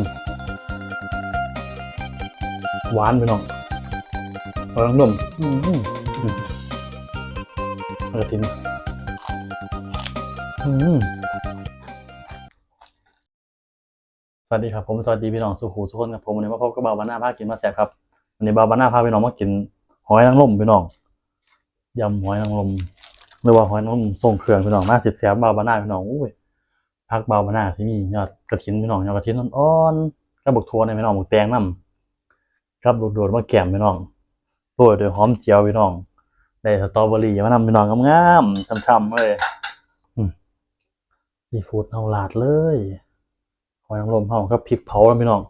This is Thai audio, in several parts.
มหวานไปน้องเอาลังนมอืมอืมอืมเอากระทินอืมสวัสดีครับผมสวัสดีพี่น้องสุขูทุกคนครับผมวันนี้มาพบกับบาวบาน่าพากินมาแซ่บครับวันนี้บาวบาน่าพาพี่น้องมากินหอยนางรมพี่น้องยำหอยนางรมหรือว่าหอยนางรมส่งเครื่องพี่น้องมาสิบแซ่บบาวบาน่าพี่น้องอุ้ย พักเบามาหน้าที่มียอดกระถินพี่น้องยอดกระถินอ่อนๆกระบอกทัวในพี่น้องบอกแตงน้ำครับโดดๆมาแก้มพี่น้องโรยด้วยหอมเจียวพี่น้องได้สตรอเบอรี่มานำพี่น้องงามๆช่ำๆเลยอืมซีฟู้ดเอาหลาดเลยหอยนางรมเฮาครับพริกเผาแล้วพี่น้อง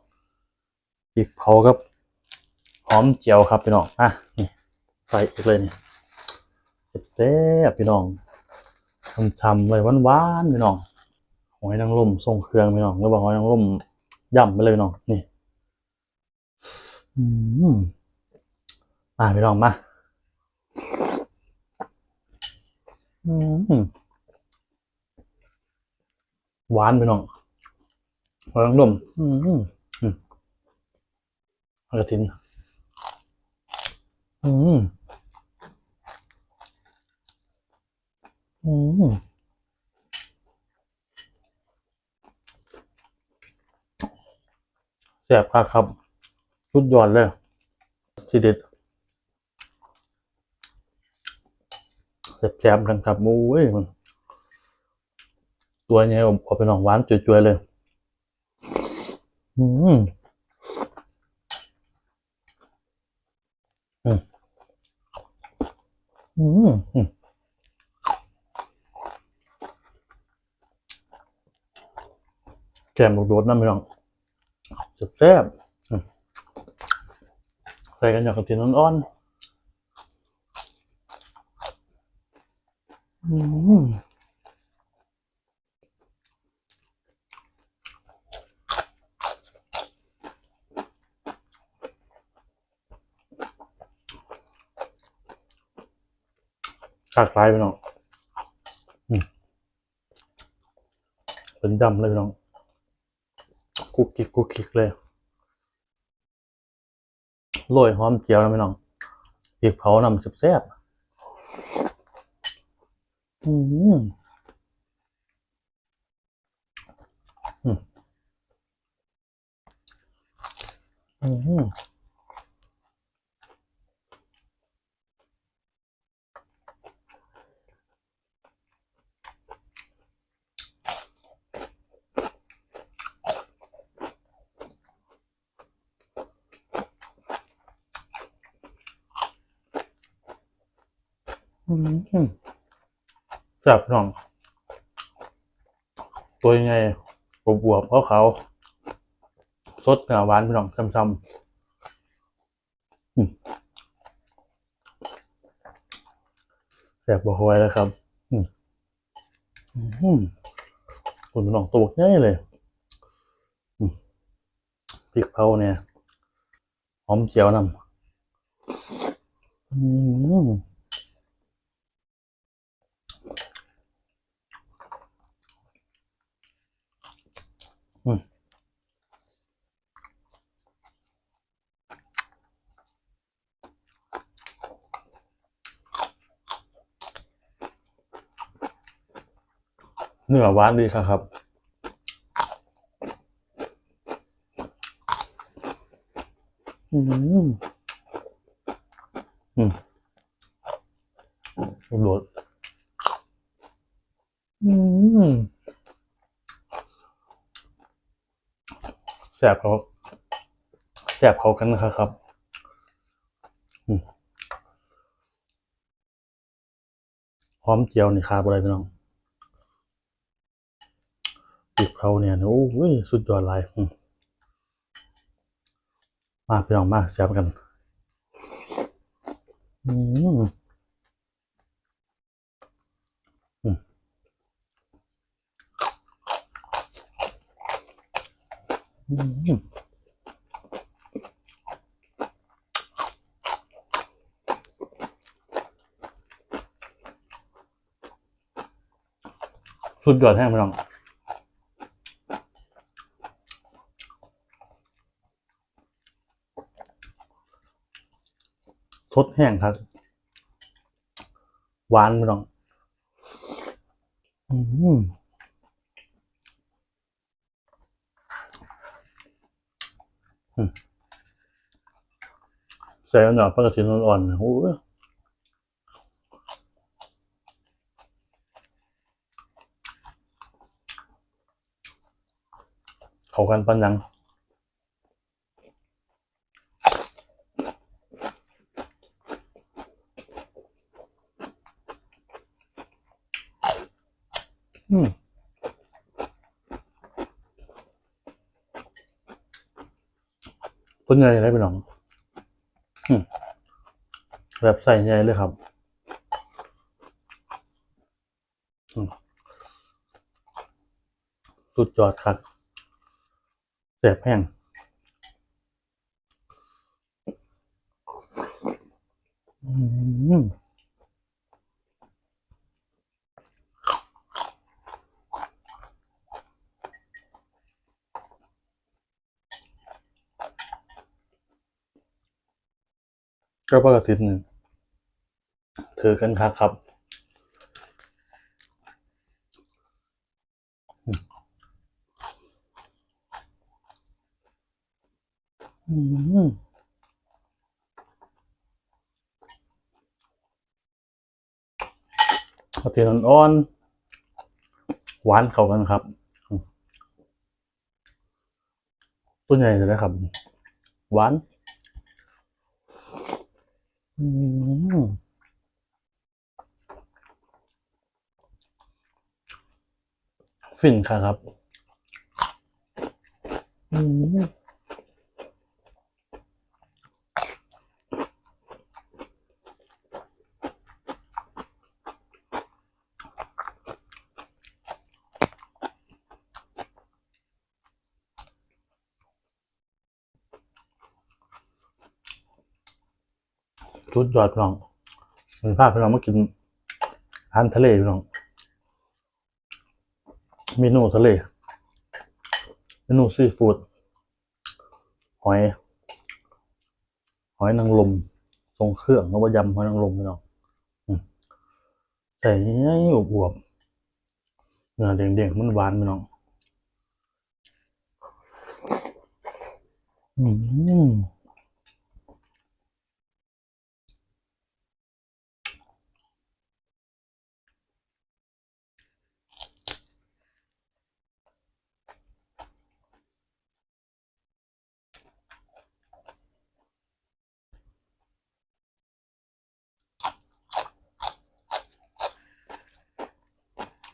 พริกเผาครับหอมเจียวครับพี่น้องอะนี่ใส่อีกเลยนี่แซ่บๆพี่น้องช่ำๆเลยหวานๆพี่น้อง หอยนางรมทรงเครื่องพี่น้องหรือว่าหอยนางรมย่ำไปเลยพี่น้องนี่อืมมาพี่น้องมาอืมหวานพี่น้องหอยนางรมอืมอืมกระถินอืมอืม แซ่ บครับครับ ชุดยอดเลยทีเด็ดแซ่บๆกันครับมู้ยตัวใหญ่ผมขอเป็นหนองหวานจุยๆเลย อืมอืมอืมอืมแกมลูกโดดน้ำไม่น้อง แซ่บๆอืมใส่กันอย่างกระเทียมอ่อนๆอืมฉากลายไปน้องอืมเป็นดำเลยพี่น้อง กุกกิกกุกกิกเลยโรยหอมเจียวนะพี่น้องพริกเผานำแซ่บอืมอืมอืม อืมแซ่บพี่น้อง ตัวยังไงบวบวบๆขาวๆสดเนื้อหวานพี่น้องช้ำๆแซ่บบ่คอยแล้วครับคุณพี่น้องตัวบักใหญ่เลยพริกเผาเนี่ย หอมเจียวนำอืม เนื้อหวานดีครับอืมโดดอืม แสบเขาแสบเขากันนะครับครับอืมหอมเจียวนี่คาบอะไรพี่น้องปีกเขาเนี่ยโอ้ยสุดยอดหลายมมาพี่น้องมาแซ่บกัน อืม สุดยอดแห้งไปลองทดแห้งครับ หวานไปลอง อืม ใส่หน่อยปลากระเทียมอ่อนๆโอ้เขากันปันยังอืม ต้นไงได้ไปหนองอแบบใส่ใหญ่เลยครับสุดยอดครับแสบแห้งอืม ก็ปกติหนึ่งถือกันครับครับอืมอืมกระเทียมอ่อน หวานเข้ากันครับ ตัวใหญ่เลยนะครับ หวาน อืมฟินค่ะครับ อืม สุดยอดพี่น้องมันพาพี่น้องมากินอาหารทะเลพี่น้องเมนูทะเลเมนูซีฟู้ดหอย หอยนางรมทรงเครื่องแล้วว่ายำหอยนางรมพี่น้องใส่ให้อวบๆเนื้อเด้งๆมันหวานพี่น้องอืม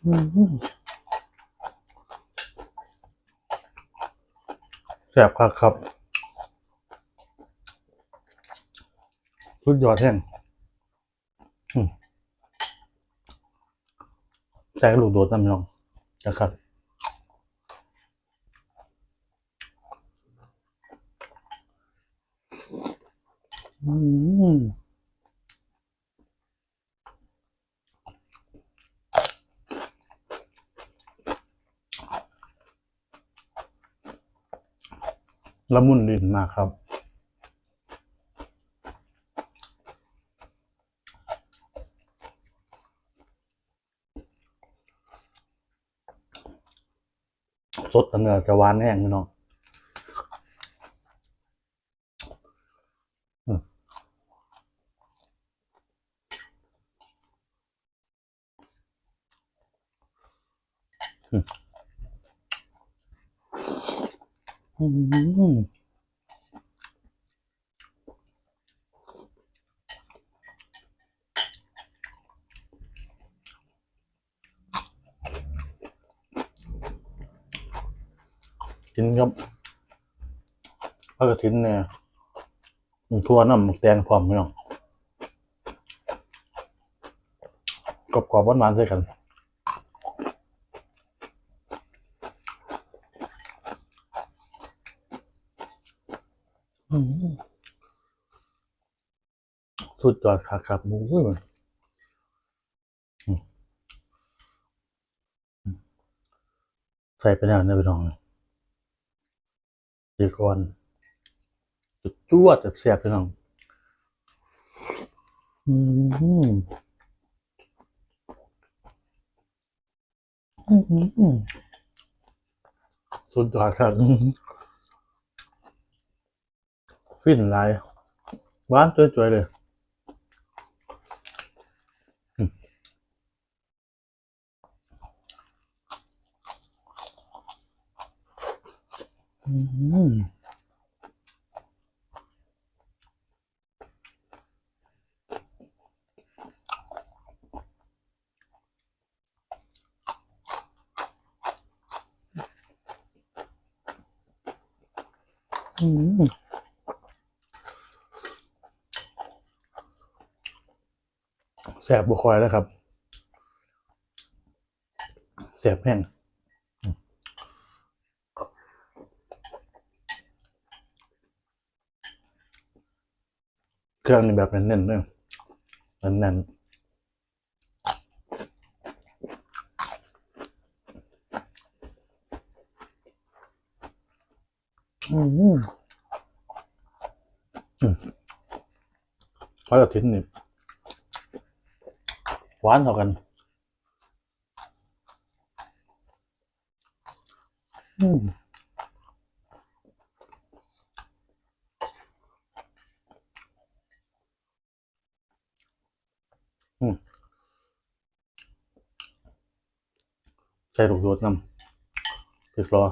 แซ่บครับครับสุดยอดแห้งอืมใส่กระดูกโดดน้ำพี่น้องนะครับอืม ละมุนลิ้นมากครับ สดอันเนื้อจะหวานแห้งพี่น้องอืมอืมอืม กินครับปลากระถินเนี่ยมีทั่วน้ำมึกแดงพร้อมพี่น้องกรอบๆหวานๆใส่กันสุดยอดครับครับมูยมันใส่ไปแล้วนะพี่น้อง ดีก่อนจุดจวดแบบแซ่บพี่น้องอืมสุดยอดครับฟินไลหวานสวยๆเลย อืมแสบบุคอยแล้วครับแสบแห้ง เครื่องนี่แบบแน่นๆเลยแน่นๆอืมอืมพระกระทิ้นนี่หวานเท่ากัน อืม ส่ลูกโดดนำติดรอ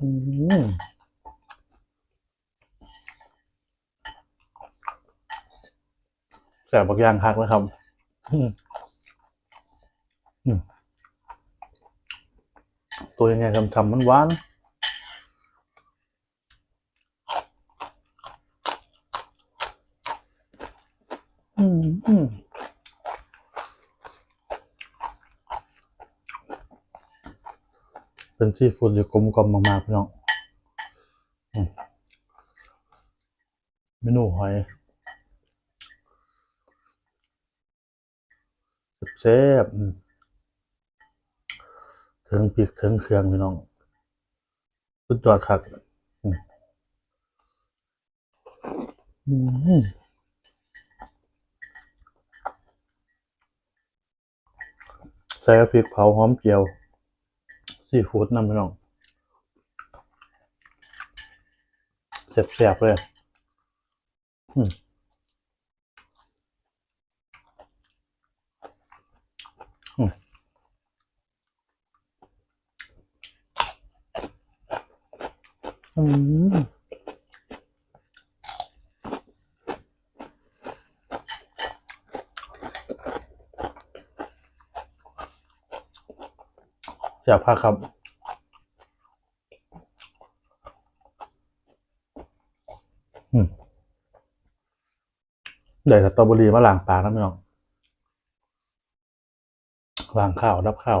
อืมแสบบางอย่างคักนะครับตัวยังไงทำทำมันหวานอืมอืม เป็นที่ฟูดที่กลมกล่อมมากๆพี่น้องอืมเมนูหอยแซ่บถึงพริกถึงเครื่องพี่น้องสุดยอดครับอืมใส่พริกเผาหอมเจียว ซีฟู้ดนำพี่น้องแซ่บๆเลยอืมอืมอืม แซ่บคักครับได้สตรอเบอรี่มาล้างปากนะพี่น้องล้างข้าวรับข้าว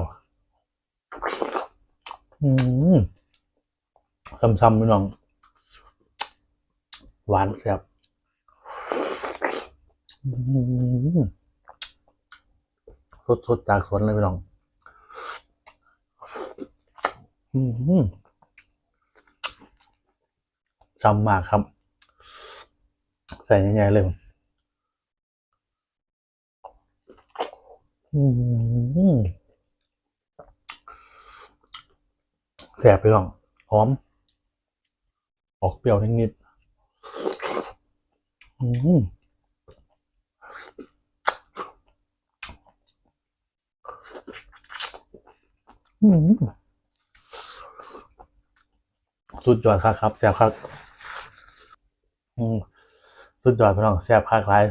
อืมซ้ำๆพี่น้อง หวานแซ่บสดๆจากสวนเลยพี่น้อง อืม ซ้ำมากครับ ใส่ใหญ่ๆเลยแสบไปลองหอม ออกเปรี้ยวนิดๆอืมอืม สุดยอดครับครับแซ่บครับอืมสุดยอดพี่น้องแซ่บคักหลาย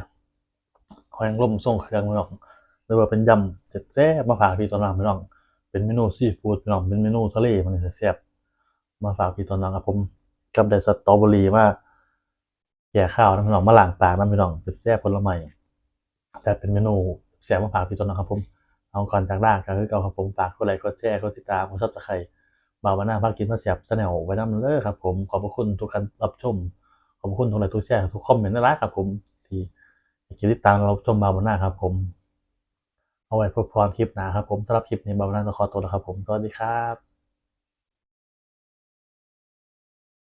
หอยนางรมทรงเครื่องพี่น้องหรือว่าเป็นยำเจ็ดแซ่บมาฝากพี่ตอนน้องพี่น้อง เป็นเมนูซีฟู้ดพี่น้องเป็นเมนูทะเลมันจะแซ่บมาฝากพี่ตอนน้องครับผมกับได้สตรอเบอรี่มาแก่ข้าวนะพี่น้องมาล้างปากนะพี่น้องจัดแซ่บผลไม้แต่เป็นเมนูแซ่บมาฝากพี่ตอนน้องครับผมเอาก่อนจากด้านก็คือเกาครับผมฝากกดไลค์กดแชร์กดติดตามกดซับสไครต์ บาวาน่าพากินมาแซ่บแนลไว้น้ำเลยครับผมขอบพระคุณทุกการรับชม ขอบคุณทุกไลค์ทุกแชร์ทุกคอมเมนต์นะครับผมที่ที่ติดตามรับชมบาวาน่าครับผมเอาไว้พบพรคลิปหนาครับผมสำหรับคลิปนี้บาวาน่าตะขอตัวแล้วครับผมสวัสดีครับ